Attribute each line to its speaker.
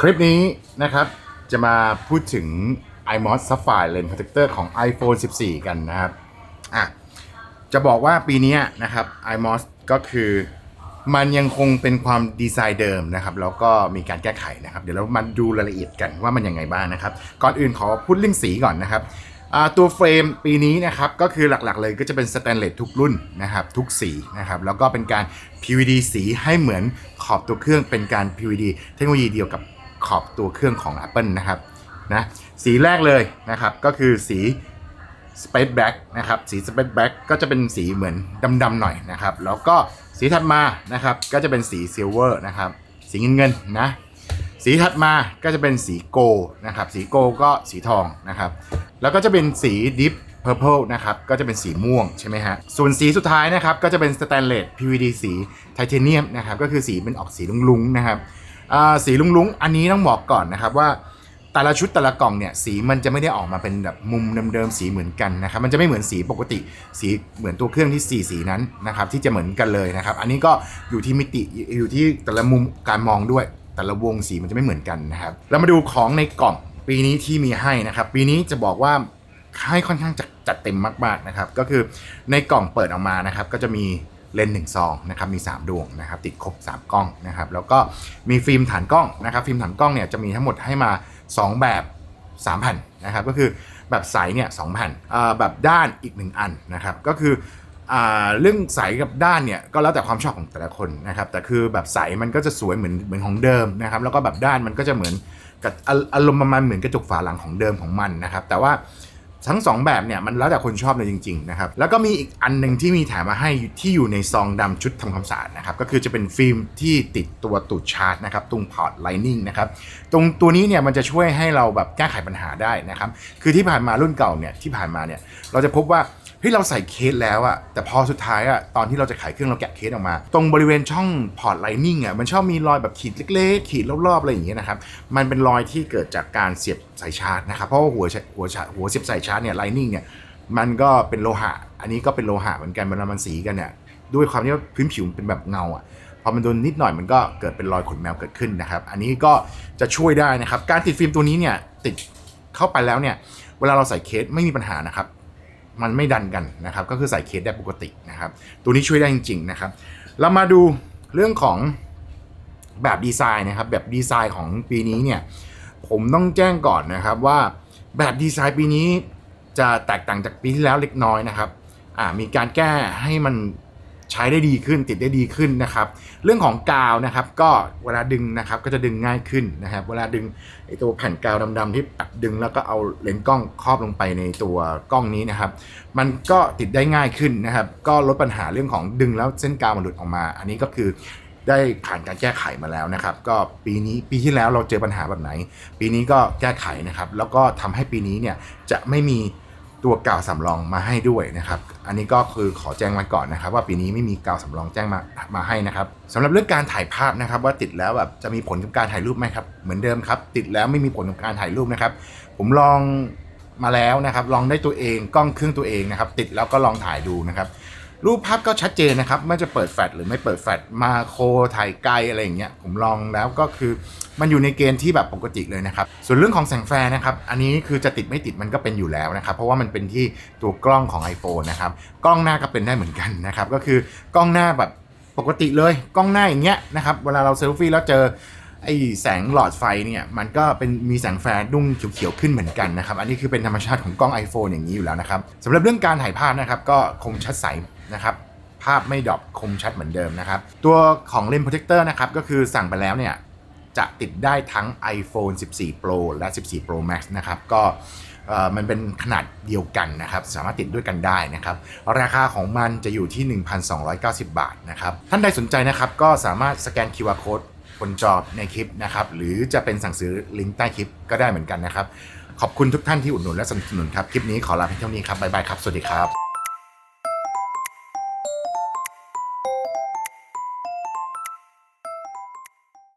Speaker 1: คลิปนี้นะครับจะมาพูดถึง iMOS Sapphire Lens Protector ของ iPhone 14 กันนะครับอะจะบอกว่าปีนี้นะครับ iMOS ก็คือมันยังคงเป็นความดีไซน์เดิมนะครับ แล้วก็มีการแก้ไขนะครับ เดี๋ยวเรามาดูรายละเอียดกันว่ามันยังไงบ้างนะครับ ก่อนอื่นขอพูดเรื่องสีก่อนนะครับตัวเฟรมปีนี้นะครับก็คือหลักๆเลยก็จะเป็นสแตนเลสทุกรุ่นนะครับทุกสีนะครับแล้วก็เป็นการ PVD สีให้เหมือนขอบตัวเครื่องเป็นการ PVD เทคโนโลยีเดียวกับ ขอบตัวเครื่องของ Apple นะครับนะสีแรกเลยนะครับก็คือสี Space Black นะครับสี Space Black ก็จะเป็นสีเหมือนดำๆหน่อยนะครับแล้วก็สีถัดมานะครับก็จะเป็นสี Silver นะครับสีเงินเงินๆนะสีถัดมาก็จะเป็นสีโกลนะครับสีโกลก็สีทองนะครับแล้วก็จะเป็นสี Deep Purple นะครับก็จะเป็นสีม่วงใช่ไหมฮะส่วนสีสุดท้ายนะครับก็จะเป็น Stainless PVD สีไทเทเนียมนะครับก็คือสีเป็นออกสีลุงๆนะครับ อ่าสีลุงอันนี้ต้องบอกก่อนนะครับว่าแต่ละชุดแต่ละกล่องเนี่ยสีมันจะไม่ได้ออกมาเป็นแบบมุมเดิมๆสีเหมือนกันนะครับมันจะไม่เหมือนสีปกติสีเหมือนตัวเครื่องที่สีสีนั้นนะครับที่จะเหมือนกันเลยนะครับ อันนี้ก็อยู่ที่มิติอยู่ที่แต่ละมุมการมองด้วยแต่ละวงสีมันจะไม่เหมือนกันนะครับแล้วมาดูของในกล่องปีนี้ที่มีให้นะครับ ปีนี้จะบอกว่าให้ค่อนข้างจัดจัดเต็มมากๆนะครับก็คือในกล่องเปิดออกมานะครับก็จะมี เลนส์หนึ่งซองนะครับมี 3 ดวงนะครับติดครบ 3 กล้องนะครับแล้วก็มีฟิล์มฐานกล้องนะครับฟิล์มฐานกล้องเนี่ยจะมีทั้งหมดให้มา 2 แบบ 3,000นะครับก็คือแบบใสเนี่ย2,000อ่าแบบด้านอีก 1 อันนะครับก็คืออ่าเรื่องใสกับด้านเนี่ยก็แล้วแต่ความชอบของแต่ละคนนะครับแต่คือแบบใสมันก็จะสวยเหมือนเหมือนของเดิมนะครับแล้วก็แบบด้านมันก็จะเหมือนกับอารมณ์ประมาณเหมือนกระจกฝาหลังของเดิมของมันนะครับแต่ว่า ทั้งสองแบบเนี่ยมันแล้วแต่คนชอบเลยจริงๆนะครับแล้วก็มีอีกอันหนึ่งที่มีแถมมาให้ที่อยู่ในซองดำชุดทำความสะอาดนะครับก็คือจะเป็นฟิล์มที่ติดตัวตูดชาร์จนะครับตรงพอร์ตไลนิ่งนะครับตรงตัวนี้เนี่ยมันจะช่วยให้เราแบบแก้ไขปัญหาได้นะครับคือที่ผ่านมารุ่นเก่าเนี่ยที่ผ่านมาเนี่ยเราจะพบว่า เฮ้ยเราใส่เคสแล้วอะแต่พอสุดท้ายอะตอนที่เราจะขายเครื่องเราแกะเคสออกมา ตรงบริเวณช่องพอร์ตไลนิ่งอะมันชอบมีรอยแบบขีดเล็กๆ ขีดรอบๆอะไรอย่างเงี้ยนะครับ มันเป็นรอยที่เกิดจากการเสียบสายชาร์จนะครับ เพราะว่าหัวหัวชาหัวเสียบสายชาร์จเนี่ยไลนิ่งเนี่ยมันก็เป็นโลหะ อันนี้ก็เป็นโลหะเหมือนกันเวลามันสีกันเนี่ยด้วยความที่ว่าพื้นผิวเป็นแบบเงาอะพอมันโดนนิดหน่อยมันก็เกิดเป็นรอยขนแมวเกิดขึ้นนะครับ อันนี้ก็จะช่วยได้นะครับ การติดฟิล์มตัวนี้เนี่ยติดเข้าไปแล้วเนี่ย เวลาเราใส่เคสไม่มีปัญหานะครับ มันไม่ดันกันนะครับ ก็คือใส่เคสได้ปกตินะครับ ตัวนี้ช่วยได้จริงๆนะครับ เรามาดูเรื่องของแบบดีไซน์นะครับ แบบดีไซน์ของปีนี้เนี่ย ผมต้องแจ้งก่อนนะครับว่าแบบดีไซน์ปีนี้จะแตกต่างจากปีที่แล้วเล็กน้อยนะครับ อ่ามีการแก้ให้มัน ใช้ได้ดีขึ้นติดได้ดีขึ้นนะครับ เรื่องของกาวนะครับ ก็เวลาดึงนะครับก็จะดึงง่ายขึ้นนะครับ เวลาดึงไอตัวแผ่นกาวดำๆที่ปัดดึงแล้วก็เอาเลนส์กล้องครอบลงไปในตัวกล้องนี้นะครับ มันก็ติดได้ง่ายขึ้นนะครับ ก็ลดปัญหาเรื่องของดึงแล้วเส้นกาวมันหลุดออกมา อันนี้ก็คือได้ผ่านการแก้ไขมาแล้วนะครับ ก็ปีนี้ปีที่แล้วเราเจอปัญหาแบบไหน ปีนี้ก็แก้ไขนะครับ แล้วก็ทำให้ปีนี้เนี่ยจะไม่มี ตัวกาวสำรองมาให้ด้วยนะครับ อันนี้ก็คือขอแจ้งไว้ก่อนนะครับ ว่าปีนี้ไม่มีกาวสำรองแจ้งมามาให้นะครับสำหรับเรื่องการถ่ายภาพนะครับ ว่าติดแล้วแบบจะมีผลกับการถ่ายรูปไหมครับ เหมือนเดิมครับ ติดแล้วไม่มีผลกับการถ่ายรูปนะครับ ผมลองมาแล้วนะครับ ลองได้ตัวเองกล้องเครื่องตัวเองนะครับ ติดแล้วก็ลองถ่ายดูนะครับ รูปภาพก็ชัดเจนนะครับไม่จะเปิดแฟลชหรือไม่เปิดแฟลชมาโครถ่ายไกลอะไรอย่างเงี้ยผมลองแล้วก็คือมันอยู่ในเกณฑ์ที่แบบปกติเลยนะครับ ส่วนเรื่องของแสงแฟร์นะครับ อันนี้คือจะติดไม่ติดมันก็เป็นอยู่แล้วนะครับ เพราะว่ามันเป็นที่ตัวกล้องของ iPhone นะครับ กล้องหน้าก็เป็นได้เหมือนกันนะครับ ก็คือกล้องหน้าแบบปกติเลย กล้องหน้าอย่างเงี้ยนะครับ เวลาเราเซลฟี่แล้วเจอไอ้แสงหลอดไฟเนี่ยมันก็เป็นมีแสงแฟร์ดุ้งเขียวๆขึ้นเหมือนกันนะครับ อันนี้คือเป็นธรรมชาติของกล้อง iPhone อย่างนี้อยู่แล้วนะครับสำหรับเรื่องการถ่ายภาพนะครับก็คมชัดใส นะครับภาพไม่ดรอปคมชัดเหมือนเดิมนะครับ ตัวของเลนส์โปรเจคเตอร์นะครับก็คือสั่งไปแล้วเนี่ยจะติดได้ทั้ง iPhone 14 Pro และ 14 Pro Max นะครับก็มันเป็นขนาดเดียวกันนะครับ สามารถติดด้วยกันได้นะครับ ราคาของมันจะอยู่ที่ 1,290 บาทนะครับ ท่านใดสนใจนะครับ ก็สามารถสแกน QR Code บนจอในคลิปนะครับ หรือจะเป็นสั่งซื้อลิงก์ใต้คลิปก็ได้เหมือนกันนะครับ ขอบคุณทุกท่านที่อุดหนุนและสนับสนุนครับ คลิปนี้ขอลาเพียงเท่านี้ครับ บ๊ายบายครับ สวัสดีครับ